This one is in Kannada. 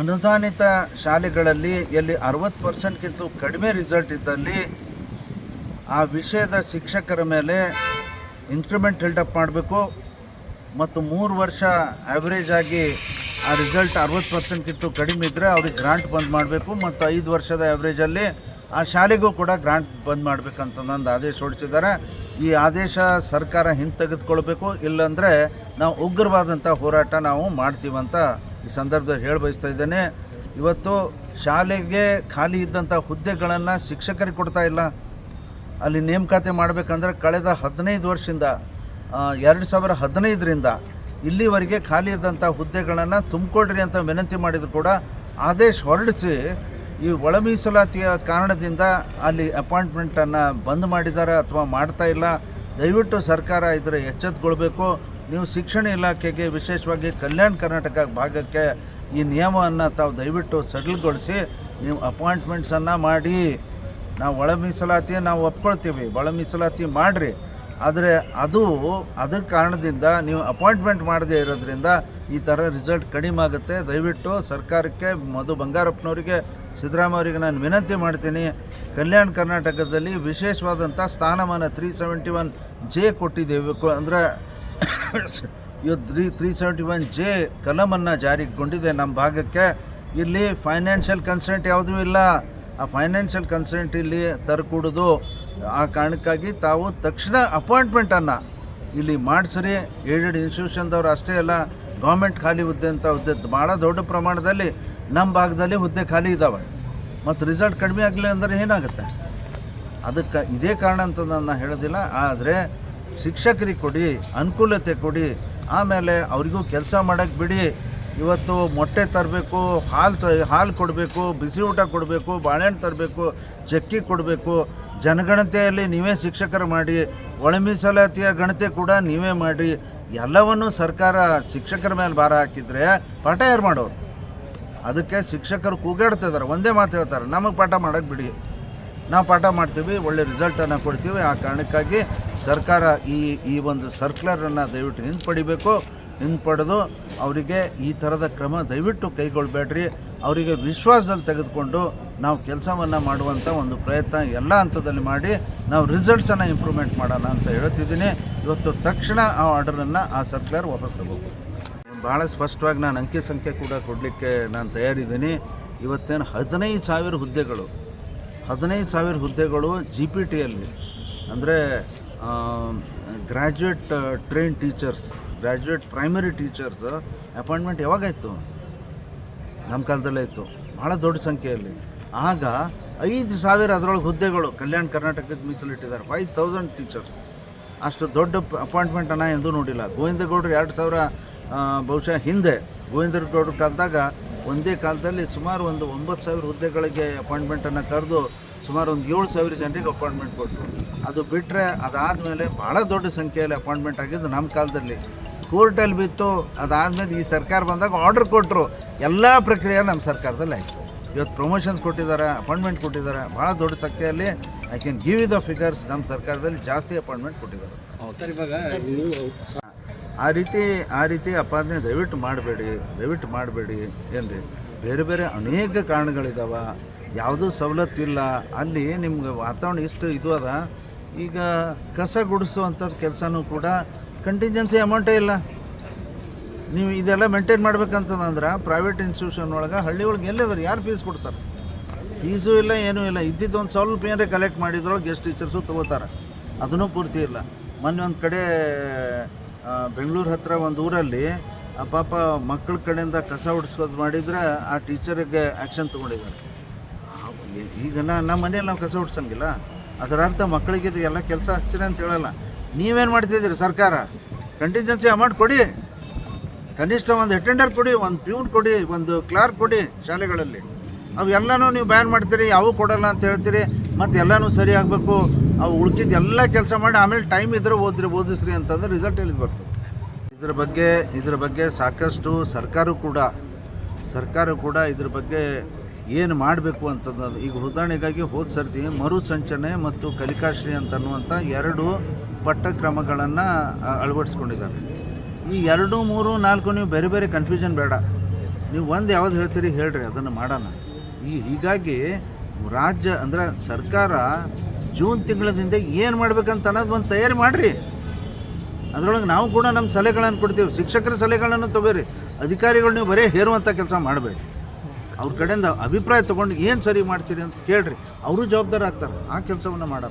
ಅನುದಾನಿತ ಶಾಲೆಗಳಲ್ಲಿ ಎಲ್ಲಿ ಅರವತ್ತು ಪರ್ಸೆಂಟ್ಗಿಂತ ಕಡಿಮೆ ರಿಸಲ್ಟ್ ಇದ್ದಲ್ಲಿ ಆ ವಿಷಯದ ಶಿಕ್ಷಕರ ಮೇಲೆ ಇನ್ಕ್ರಿಮೆಂಟ್ ಹಿಲ್ಡಪ್ ಮಾಡಬೇಕು ಮತ್ತು ಮೂರು ವರ್ಷ ಆ್ಯಾವ್ರೇಜ್ ಆಗಿ ಆ ರಿಸಲ್ಟ್ ಅರವತ್ತು ಪರ್ಸೆಂಟ್ಗಿಂತ ಕಡಿಮೆ ಇದ್ದರೆ ಅವ್ರಿಗೆ ಗ್ರಾಂಟ್ ಬಂದ್ ಮಾಡಬೇಕು ಮತ್ತು ಐದು ವರ್ಷದ ಆ್ಯಾವ್ರೇಜಲ್ಲಿ ಆ ಶಾಲೆಗೂ ಕೂಡ ಗ್ರಾಂಟ್ ಬಂದ್ ಮಾಡಬೇಕಂತ ನಂದು ಆದೇಶ ಹೊಡಿಸಿದ್ದಾರೆ ಈ ಆದೇಶ ಸರ್ಕಾರ ಹಿಂತೆಗೆದುಕೊಳ್ಬೇಕು, ಇಲ್ಲಾಂದರೆ ನಾವು ಉಗ್ರವಾದಂಥ ಹೋರಾಟ ನಾವು ಮಾಡ್ತೀವಂತ ಈ ಸಂದರ್ಭದಲ್ಲಿ ಹೇಳಿ ಬಯಸ್ತಾ ಇದ್ದೇನೆ, ಇವತ್ತು ಶಾಲೆಗೆ ಖಾಲಿ ಇದ್ದಂಥ ಹುದ್ದೆಗಳನ್ನು ಶಿಕ್ಷಕರಿಗೆ ಕೊಡ್ತಾ ಇಲ್ಲ. ಅಲ್ಲಿ ನೇಮಕಾತಿ ಮಾಡಬೇಕಂದ್ರೆ ಕಳೆದ ಹದಿನೈದು ವರ್ಷದಿಂದ ಎರಡು ಸಾವಿರ ಹದಿನೈದರಿಂದ ಇಲ್ಲಿವರೆಗೆ ಖಾಲಿ ಇದ್ದಂಥ ಹುದ್ದೆಗಳನ್ನು ತುಂಬಿಕೊಡ್ರಿ ಅಂತ ವಿನಂತಿ ಮಾಡಿದ್ರು ಕೂಡ ಆದೇಶ ಹೊರಡಿಸಿ ಈ ಒಳ ಮೀಸಲಾತಿಯ ಕಾರಣದಿಂದ ಅಲ್ಲಿ ಅಪಾಯಿಂಟ್ಮೆಂಟನ್ನು ಬಂದ್ ಮಾಡಿದ್ದಾರೆ ಅಥವಾ ಮಾಡ್ತಾ ಇಲ್ಲ. ದಯವಿಟ್ಟು ಸರ್ಕಾರ ಇದರ ಎಚ್ಚೆತ್ತುಕೊಳ್ಬೇಕು ನೀವು ಶಿಕ್ಷಣ ಇಲಾಖೆಗೆ, ವಿಶೇಷವಾಗಿ ಕಲ್ಯಾಣ ಕರ್ನಾಟಕ ಭಾಗಕ್ಕೆ ಈ ನಿಯಮವನ್ನು ತಾವು ದಯವಿಟ್ಟು ಸಡಿಲಗೊಳಿಸಿ, ನೀವು ಅಪಾಯಿಂಟ್ಮೆಂಟ್ಸನ್ನು ಮಾಡಿ. ನಾವು ಒಳ ಮೀಸಲಾತಿ ನಾವು ಒಪ್ಕೊಳ್ತೀವಿ, ಒಳ ಮೀಸಲಾತಿ ಮಾಡಿರಿ. ಆದರೆ ಅದು, ಅದರ ಕಾರಣದಿಂದ ನೀವು ಅಪಾಯಿಂಟ್ಮೆಂಟ್ ಮಾಡದೇ ಇರೋದ್ರಿಂದ ಈ ಥರ ರಿಸಲ್ಟ್ ಕಡಿಮೆ ಆಗುತ್ತೆ. ದಯವಿಟ್ಟು ಸರ್ಕಾರಕ್ಕೆ, ಮಧು ಬಂಗಾರಪ್ಪನವರಿಗೆ ಸಿದ್ದರಾಮಯ್ಯವರಿಗೆ ನಾನು ವಿನಂತಿ ಮಾಡ್ತೀನಿ, ಕಲ್ಯಾಣ ಕರ್ನಾಟಕದಲ್ಲಿ ವಿಶೇಷವಾದಂಥ ಸ್ಥಾನಮಾನ ತ್ರೀ ಸೆವೆಂಟಿ ಒನ್ ಜೆ ಕೊಟ್ಟಿದ್ದೇವೆ. ಅಂದರೆ ಇವತ್ತು three three seventy one J ಕಲಮನ್ನು ಜಾರಿಗೊಂಡಿದೆ ನಮ್ಮ ಭಾಗಕ್ಕೆ. ಇಲ್ಲಿ ಫೈನಾನ್ಷಿಯಲ್ ಕನ್ಸೆಂಟ್ ಯಾವುದೂ ಇಲ್ಲ. ಆ ಫೈನಾನ್ಷಿಯಲ್ ಕನ್ಸೆಂಟ್ ಇಲ್ಲಿ ತರಕೂಡೋದು. ಆ ಕಾರಣಕ್ಕಾಗಿ ತಾವು ತಕ್ಷಣ ಅಪಾಯಿಂಟ್ಮೆಂಟನ್ನು ಇಲ್ಲಿ ಮಾಡಿಸ್ರಿ. ಏಡೆಡ್ ಇನ್ಸ್ಟಿಟ್ಯೂಷನ್ದವ್ರು ಅಷ್ಟೇ ಅಲ್ಲ ಗೌರ್ಮೆಂಟ್ ಖಾಲಿ ಹುದ್ದೆ ಅಂತ ಹುದ್ದೆ ಭಾಳ ದೊಡ್ಡ ಪ್ರಮಾಣದಲ್ಲಿ ನಮ್ಮ ಭಾಗದಲ್ಲಿ ಹುದ್ದೆ ಖಾಲಿ ಇದ್ದಾವೆ ಮತ್ತು ರಿಸಲ್ಟ್ ಕಡಿಮೆ ಆಗಲಿ ಅಂದರೆ ಏನಾಗುತ್ತೆ? ಅದಕ್ಕೆ ಇದೇ ಕಾರಣ ಅಂತ ನಾನು ಹೇಳೋದಿಲ್ಲ. ಆದರೆ ಶಿಕ್ಷಕರಿಗೆ ಕೊಡಿ, ಅನುಕೂಲತೆ ಕೊಡಿ, ಆಮೇಲೆ ಅವರಿಗೂ ಕೆಲಸ ಮಾಡೋಕ್ಕೆ ಬಿಡಿ. ಇವತ್ತು ಮೊಟ್ಟೆ ತರಬೇಕು, ಹಾಲು ತ, ಹಾಲು ಕೊಡಬೇಕು, ಬಿಸಿ ಊಟ ಕೊಡಬೇಕು, ಬಾಳೆಹಣ್ಣು ತರಬೇಕು ಚಕ್ಕಿ ಕೊಡಬೇಕು. ಜನಗಣತೆಯಲ್ಲಿ ನೀವೇ ಶಿಕ್ಷಕರು ಮಾಡಿ ಒಳ ಮೀಸಲಾತಿಯ ಗಣತಿ ಕೂಡ ನೀವೇ ಮಾಡಿ. ಎಲ್ಲವನ್ನು ಸರ್ಕಾರ ಶಿಕ್ಷಕರ ಮೇಲೆ ಭಾರ ಹಾಕಿದರೆ ಪಾಠ ಯಾರು ಮಾಡೋರು? ಅದಕ್ಕೆ ಶಿಕ್ಷಕರು ಕೂಗಾಡ್ತಿದ್ದಾರೆ ಒಂದೇ ಮಾತು ಹೇಳ್ತಾರೆ, ನಮಗೆ ಪಾಠ ಮಾಡೋಕ್ಕೆ ಬಿಡಿ. ನಾವು ಪಾಠ ಮಾಡ್ತೀವಿ, ಒಳ್ಳೆ ರಿಸಲ್ಟನ್ನು ಕೊಡ್ತೀವಿ. ಆ ಕಾರಣಕ್ಕಾಗಿ ಸರ್ಕಾರ ಈ ಈ ಒಂದು ಸರ್ಕ್ಯುಲರನ್ನು ದಯವಿಟ್ಟು ಹಿಂಪಡಿಬೇಕು. ಹಿಂಪಡೆದು ಅವರಿಗೆ ಈ ಥರದ ಕ್ರಮ ದಯವಿಟ್ಟು ಕೈಗೊಳ್ಳಬೇಡ್ರಿ ಅವರಿಗೆ ವಿಶ್ವಾಸದಲ್ಲಿ ತೆಗೆದುಕೊಂಡು ನಾವು ಕೆಲಸವನ್ನು ಮಾಡುವಂಥ ಒಂದು ಪ್ರಯತ್ನ ಎಲ್ಲ ಹಂತದಲ್ಲಿ ಮಾಡಿ ನಾವು ರಿಸಲ್ಟ್ಸನ್ನು ಇಂಪ್ರೂವ್ಮೆಂಟ್ ಮಾಡೋಣ ಅಂತ ಹೇಳ್ತಿದ್ದೀನಿ. ಇವತ್ತು ತಕ್ಷಣ ಆ ಆರ್ಡರನ್ನು ಆ ಸರ್ಕ್ಯುಲರ್ ವಾಪಸ್ ತಗೋಬೇಕು. ಭಾಳ ಸ್ಪಷ್ಟವಾಗಿ ನಾನು ಅಂಕಿ ಸಂಖ್ಯೆ ಕೂಡ ಕೊಡಲಿಕ್ಕೆ ನಾನು ತಯಾರಿದ್ದೀನಿ. ಇವತ್ತೇನು ಹದಿನೈದು ಸಾವಿರ ಹುದ್ದೆಗಳು. ಹದಿನೈದು ಸಾವಿರ ಹುದ್ದೆಗಳು ಜಿ ಪಿ ಟಿಯಲ್ಲಿ ಅಂದರೆ graduate train teachers graduate primary teachers appointment ಯಾವಾಗಾಯಿತು? ನಮ್ಮ ಕಾಲದಲ್ಲೇ ಇತ್ತು. ಭಾಳ ದೊಡ್ಡ ಸಂಖ್ಯೆಯಲ್ಲಿ. ಆಗ ಐದು ಸಾವಿರ ಅದರೊಳಗೆ ಹುದ್ದೆಗಳು, ಕಲ್ಯಾಣ ಕರ್ನಾಟಕಕ್ಕೆ ಮೀಸಲಿಟ್ಟಿದ್ದಾರೆ. ಫೈವ್ ತೌಸಂಡ್ ಟೀಚರ್ಸ್ ಅಷ್ಟು ದೊಡ್ಡ ಅಪಾಯಿಂಟ್ಮೆಂಟನ್ನು ಎಂದೂ ನೋಡಿಲ್ಲ. ಗೋವಿಂದಗೌಡರು ಎರಡು ಸಾವಿರ ಬಹುಶಃ ಹಿಂದೆ. ಗೋವಿಂದಗೌಡ್ರ ಕಾಲದಾಗ ಒಂದೇ ಕಾಲದಲ್ಲಿ ಸುಮಾರು ಒಂದು ಒಂಬತ್ತು ಸಾವಿರ ಹುದ್ದೆಗಳಿಗೆ ಅಪಾಯಿಂಟ್ಮೆಂಟನ್ನು ಕರೆದು ಸುಮಾರು ಒಂದು ಏಳು ಸಾವಿರ ಜನರಿಗೆ ಅಪಾಯಿಂಟ್ಮೆಂಟ್ ಕೊಟ್ಟರು. ಅದು ಬಿಟ್ಟರೆ ಅದಾದಮೇಲೆ ಭಾಳ ದೊಡ್ಡ ಸಂಖ್ಯೆಯಲ್ಲಿ ಅಪಾಯಿಂಟ್ಮೆಂಟ್ ಆಗಿದ್ದು ನಮ್ಮ ಕಾಲದಲ್ಲಿ. ಕೋರ್ಟಲ್ಲಿ ಬಿತ್ತು, ಅದಾದಮೇಲೆ ಈ ಸರ್ಕಾರ ಬಂದಾಗ ಆರ್ಡರ್ ಕೊಟ್ಟರು ಎಲ್ಲ ಪ್ರಕ್ರಿಯೆ ನಮ್ಮ ಸರ್ಕಾರದಲ್ಲಿ ಆಯಿತು. ಇವತ್ತು ಪ್ರಮೋಷನ್ಸ್ ಕೊಟ್ಟಿದ್ದಾರೆ ಅಪಾಯಿಂಟ್ಮೆಂಟ್ ಕೊಟ್ಟಿದ್ದಾರೆ. ಭಾಳ ದೊಡ್ಡ ಸಂಖ್ಯೆಯಲ್ಲಿ I can give the figures ನಮ್ಮ ಸರ್ಕಾರದಲ್ಲಿ ಜಾಸ್ತಿ ಅಪಾಯಿಂಟ್ಮೆಂಟ್ ಕೊಟ್ಟಿದ್ದಾರೆ. ಆ ರೀತಿ ಆ ರೀತಿ ಅಪಾದನೆ ದಯವಿಟ್ಟು ಮಾಡಬೇಡಿ ದಯವಿಟ್ಟು ಮಾಡಬೇಡಿ ಏನ್ರಿ? ಬೇರೆ ಬೇರೆ ಅನೇಕ ಕಾರಣಗಳಿದ್ದಾವೆ ಯಾವುದೂ ಸವಲತ್ತಿಲ್ಲ. ಅಲ್ಲಿ ನಿಮ್ಗೆ ವಾತಾವರಣ ಇಷ್ಟು ಇದು ಅದ. ಈಗ ಕಸ ಗುಡಿಸುವಂಥದ್ದು ಕೆಲಸನೂ ಕೂಡ ಕಂಟಿಂಜೆನ್ಸಿ ಅಮೌಂಟೇ ಇಲ್ಲ. ನೀವು ಇದೆಲ್ಲ ಮೇಂಟೈನ್ ಮಾಡ್ಬೇಕಂತಂದ್ರೆ ಪ್ರೈವೇಟ್ ಇನ್ಸ್ಟಿಟ್ಯೂಷನ್ ಒಳಗೆ ಹಳ್ಳಿ ಒಳಗೆ ಎಲ್ಲದವ್ರು ಯಾರು ಫೀಸ್ ಕೊಡ್ತಾರೆ? ಫೀಸು ಇಲ್ಲ, ಏನೂ ಇಲ್ಲ. ಇದ್ದಿದ್ದು ಒಂದು ಸ್ವಲ್ಪ ಏನಾರ ಕಲೆಕ್ಟ್ ಮಾಡಿದ್ರೊಳಗೆ ಗೆಸ್ಟ್ ಟೀಚರ್ಸು ತೊಗೋತಾರೆ. ಅದನ್ನೂ ಪೂರ್ತಿ ಇಲ್ಲ. ಮೊನ್ನೆ ಒಂದು ಕಡೆ ಬೆಂಗಳೂರು ಹತ್ರ ಒಂದು ಊರಲ್ಲಿ, ಆ ಪಾಪ ಮಕ್ಕಳ ಕಡೆಯಿಂದ ಕಸ ಹೊಡ್ಸೋದು ಮಾಡಿದ್ರೆ ಆ ಟೀಚರಿಗೆ ಆ್ಯಕ್ಷನ್ ತೊಗೊಂಡಿದ್ದಾರೆ. ಈಗ ನಾ- ನಮ್ಮ ಮನೇಲಿ ನಾವು ಕಸ ಹೊಡ್ಸಂಗಿಲ್ಲ ಅದರ ಅರ್ಥ ಮಕ್ಕಳಿಗೆ ಇದು ಎಲ್ಲ ಕೆಲಸ ಹಚ್ಚಿರಿ ಅಂತ ಹೇಳಲ್ಲ. ನೀವೇನು ಮಾಡ್ತಿದ್ದೀರಿ ಸರ್ಕಾರ? ಕಂಟಿಂಜೆನ್ಸಿ ಅಮೌಂಟ್ ಕೊಡಿ. ಕನಿಷ್ಠ ಒಂದು ಅಟೆಂಡರ್ ಕೊಡಿ, ಒಂದು ಪ್ಯೂನ್ ಕೊಡಿ, ಒಂದು ಕ್ಲಾರ್ಕ್ ಕೊಡಿ ಶಾಲೆಗಳಲ್ಲಿ. ಅವೆಲ್ಲನೂ ನೀವು ಬ್ಯಾನ್ ಮಾಡ್ತೀರಿ ಯಾವೂ ಕೊಡಲ್ಲ ಅಂತ ಹೇಳ್ತೀರಿ. ಮತ್ತು ಎಲ್ಲನೂ ಸರಿ ಆಗಬೇಕು. ಅವು ಉಳ್ಕಿದ್ದು ಎಲ್ಲ ಕೆಲಸ ಮಾಡಿ ಆಮೇಲೆ ಟೈಮ್ ಇದ್ರೆ ಓದ್ರಿ, ಓದಿಸ್ರಿ ಅಂತಂದ್ರೆ ರಿಸಲ್ಟ್ ಎಲ್ಲಿಗೆ ಬರ್ತದೆ? ಇದ್ರ ಬಗ್ಗೆ ಇದ್ರ ಬಗ್ಗೆ ಸಾಕಷ್ಟು ಸರ್ಕಾರ ಕೂಡ ಸರ್ಕಾರ ಕೂಡ ಇದ್ರ ಬಗ್ಗೆ ಏನು ಮಾಡಬೇಕು ಅಂತಂದ್ರೆ ಈಗ ಉದಾಹರಣೆಗಾಗಿ ಹೋದ ಸರ್ತಿ ಮರು ಸಂಚನೆ ಮತ್ತು ಕಲಿಕಾಶ್ರೀ ಅಂತನ್ನುವಂಥ ಎರಡು ಪಠ್ಯಕ್ರಮಗಳನ್ನು ಅಳವಡಿಸ್ಕೊಂಡಿದ್ದಾರೆ. ಈ ಎರಡು, ಮೂರು, ನಾಲ್ಕು ನೀವು ಬೇರೆ ಬೇರೆ ಕನ್ಫ್ಯೂಷನ್ ಬೇಡ. ನೀವು ಒಂದು ಯಾವ್ದು ಹೇಳ್ತೀರಿ ಹೇಳ್ರಿ, ಅದನ್ನು ಮಾಡೋಣ. ಈ, ಹೀಗಾಗಿ ರಾಜ್ಯ ಅಂದ್ರೆ ಸರ್ಕಾರ ಜೂನ್ ತಿಂಗಳದಿಂದ ಏನು ಮಾಡ್ಬೇಕಂತ ಅನ್ನೋದು ಒಂದು ತಯಾರಿ ಮಾಡಿರಿ. ಅದರೊಳಗೆ ನಾವು ಕೂಡ ನಮ್ಮ ಸಲಹೆಗಳನ್ನು ಕೊಡ್ತೀವಿ. ಶಿಕ್ಷಕರ ಸಲಹೆಗಳನ್ನು ತಗೋರಿ. ಅಧಿಕಾರಿಗಳು ನೀವು ಬರೀ ಹೇರುವಂಥ ಕೆಲಸ ಮಾಡಬೇಡಿ. ಅವ್ರ ಕಡೆಯಿಂದ ಅಭಿಪ್ರಾಯ ತೊಗೊಂಡು ಏನು ಸರಿ ಮಾಡ್ತೀರಿ ಅಂತ ಕೇಳ್ರಿ. ಅವರು ಜವಾಬ್ದಾರ ಆಗ್ತಾರೆ. ಆ ಕೆಲಸವನ್ನು ಮಾಡೋಣ